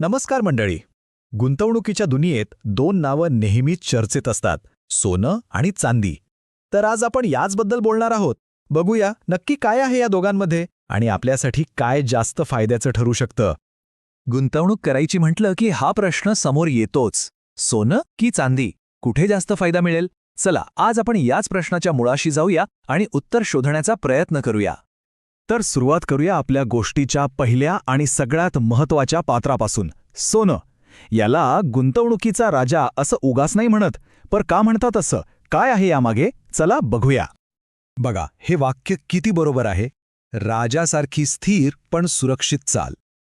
नमस्कार मंडळी. गुंतवणुकीच्या दुनियेत दोन नावं नेहमीच चर्चेत असतात सोनं आणि चांदी. तर आज आपण याचबद्दल बोलणार आहोत. बघूया नक्की काय आहे या दोघांमध्ये आणि आपल्यासाठी काय जास्त फायद्याचं ठरू शकतं. गुंतवणूक करायची म्हटलं की हा प्रश्न समोर येतोच. सोनं की चांदी? कुठे जास्त फायदा मिळेल? चला आज आपण याच प्रश्नाच्या मुळाशी जाऊया आणि उत्तर शोधण्याचा प्रयत्न करूया. तर सुरुवात करूया आपल्या गोष्टीच्या पहिल्या आणि सगळ्यात महत्त्वाच्या पात्रापासून. सोनं. याला गुंतवणुकीचा राजा असं उगास नाही म्हणत पर का म्हणतात असं? काय आहे यामागे? चला बघूया. बघा हे वाक्य किती बरोबर आहे. राजासारखी स्थिर पण सुरक्षित चाल.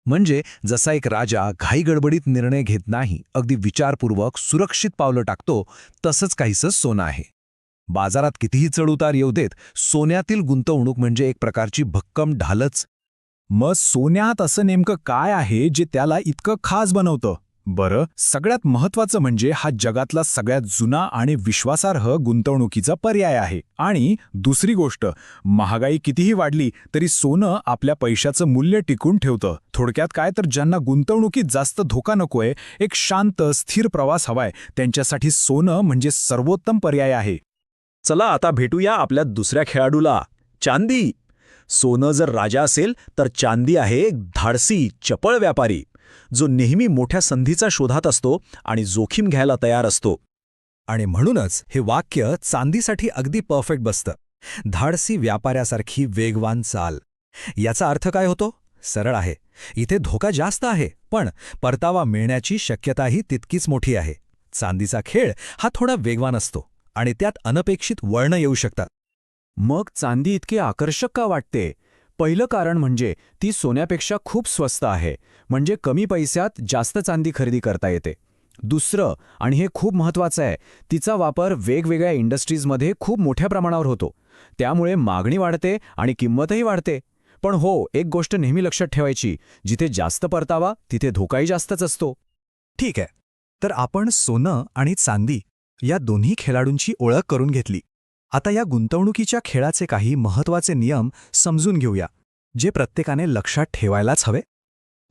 म्हणजे जसा एक राजा घाईगडबडीत निर्णय घेत नाही अगदी विचारपूर्वक सुरक्षित पावलं टाकतो तसंच काहीसं सोनं आहे. बाजारात कितीही चढउतार येऊ देत सोन्यातील गुंतवणूक म्हणजे एक प्रकारची भक्कम ढालच. मग सोन्यात असं नेमकं काय आहे जे त्याला इतकं खास बनवतं? बरं सगळ्यात महत्वाचं म्हणजे हा जगातला सगळ्यात जुना आणि विश्वासार्ह गुंतवणुकीचा पर्याय आहे. आणि दुसरी गोष्ट महागाई कितीही वाढली तरी सोनं आपल्या पैशाचं मूल्य टिकून ठेवतं. थोडक्यात काय तर ज्यांना गुंतवणुकीत जास्त धोका नकोय एक शांत स्थिर प्रवास हवाय त्यांच्यासाठी सोनं म्हणजे सर्वोत्तम पर्याय आहे. चला आता भेटूया आपल्या दुसऱ्या खेळाडूला. चांदी. सोनं जर राजा असेल तर चांदी आहे एक धाडसी चपळ व्यापारी. जो नेहमी मोठ्या संधीचा शोधात असतो आणि जोखीम घ्यायला तयार असतो. आणि म्हणूनच हे वाक्य चांदीसाठी अगदी परफेक्ट बसतं. धाडसी व्यापाऱ्यासारखी वेगवान चाल. याचा अर्थ काय होतो? सरळ आहे. इथे धोका जास्त आहे पण परतावा मिळण्याची शक्यताही तितकीच मोठी आहे. चांदीचा खेळ हा थोडा वेगवान असतो. आणि त्यात अनपेक्षित वळणं येऊ शकतात. मग चांदी इतकी आकर्षक का वाटते? पहिलं कारण म्हणजे ती सोन्यापेक्षा खूप स्वस्त आहे म्हणजे कमी पैशात जास्त चांदी खरेदी करता येते. दुसरं आणि हे खूप महत्त्वाचं आहे तिचा वापर वेगवेगळ्या इंडस्ट्रीजमध्ये खूप मोठ्या प्रमाणावर होतो. त्यामुळे मागणी वाढते आणि किंमतही वाढते. पण हो एक गोष्ट नेहमी लक्षात ठेवायची जिथे जास्त परतावा तिथे धोकाही जास्तच असतो. ठीक आहे. तर आपण सोनं आणि चांदी या दोन्ही खेळाडूंची ओळख करून घेतली. आता या गुंतवणुकीच्या खेळाचे काही महत्त्वाचे नियम समजून घेऊया जे प्रत्येकाने लक्षात ठेवायलाच हवे.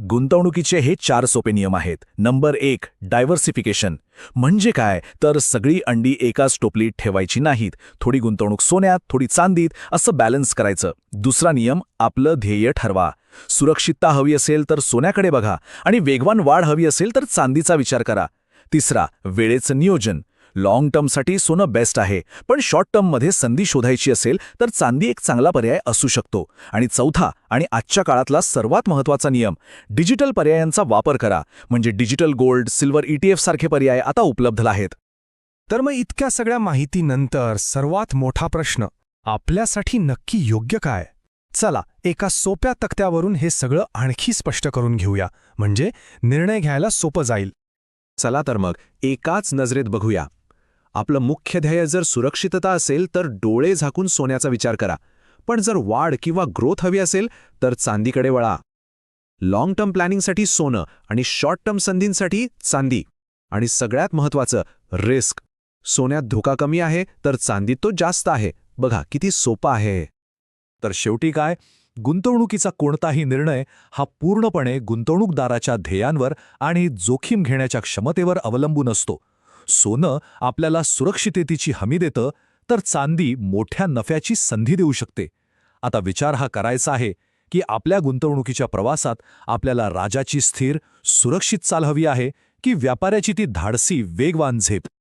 गुंतवणुकीचे हे चार सोपे नियम आहेत. नंबर एक डायव्हर्सिफिकेशन. म्हणजे काय? तर सगळी अंडी एकाच टोपलीत ठेवायची नाहीत. थोडी गुंतवणूक सोन्यात थोडी चांदीत असं बॅलन्स करायचं. दुसरा नियम आपलं ध्येय ठरवा. सुरक्षितता हवी असेल तर सोन्याकडे बघा. आणि वेगवान वाढ हवी असेल तर चांदीचा विचार करा. तिसरा वेळेचं नियोजन. लाँग टर्मसाठी सोनं बेस्ट आहे. पण शॉर्ट टर्ममध्ये संधी शोधायची असेल तर चांदी एक चांगला पर्याय असू शकतो. आणि चौथा आणि आजच्या काळातला सर्वात महत्त्वाचा नियम डिजिटल पर्यायांचा वापर करा. म्हणजे डिजिटल गोल्ड सिल्वर ईटीएफ सारखे पर्याय आता उपलब्ध आहेत. तर मग इतक्या सगळ्या माहितीनंतर सर्वात मोठा प्रश्न आपल्यासाठी नक्की योग्य काय? चला एका सोप्या तक्त्यावरून हे सगळं आणखी स्पष्ट करून घेऊया. म्हणजे निर्णय घ्यायला सोपं जाईल. चला तर मग एकाच नजरेत बघूया. आपलं मुख्य ध्येय जर सुरक्षितता असेल तर डोळे झाकून सोन्याचा विचार करा. पण जर वाढ किंवा ग्रोथ हवी असेल तर चांदीकडे वळा. लाँग टर्म प्लॅनिंगसाठी सोनं आणि शॉर्ट टर्म संधींसाठी चांदी. आणि सगळ्यात महत्त्वाचं रिस्क सोन्यात धोका कमी आहे तर चांदीत तो जास्त आहे. बघा किती सोपा आहे. तर शेवटी काय? गुंतवणुकीचा कोणताही निर्णय हा पूर्णपणे गुंतवणूकदाराच्या ध्येयांवर आणि जोखीम घेण्याच्या क्षमतेवर अवलंबून असतो. सोनं आपल्याला सुरक्षिततेची हमी देतं तर चांदी मोठ्या नफ्याची संधी देऊ शकते. आता विचार हा करायचा आहे की आपल्या गुंतवणुकीच्या प्रवासात आपल्याला राजाची स्थिर सुरक्षित चाल हवी आहे की व्यापाऱ्याची ती धाडसी वेगवान झेप?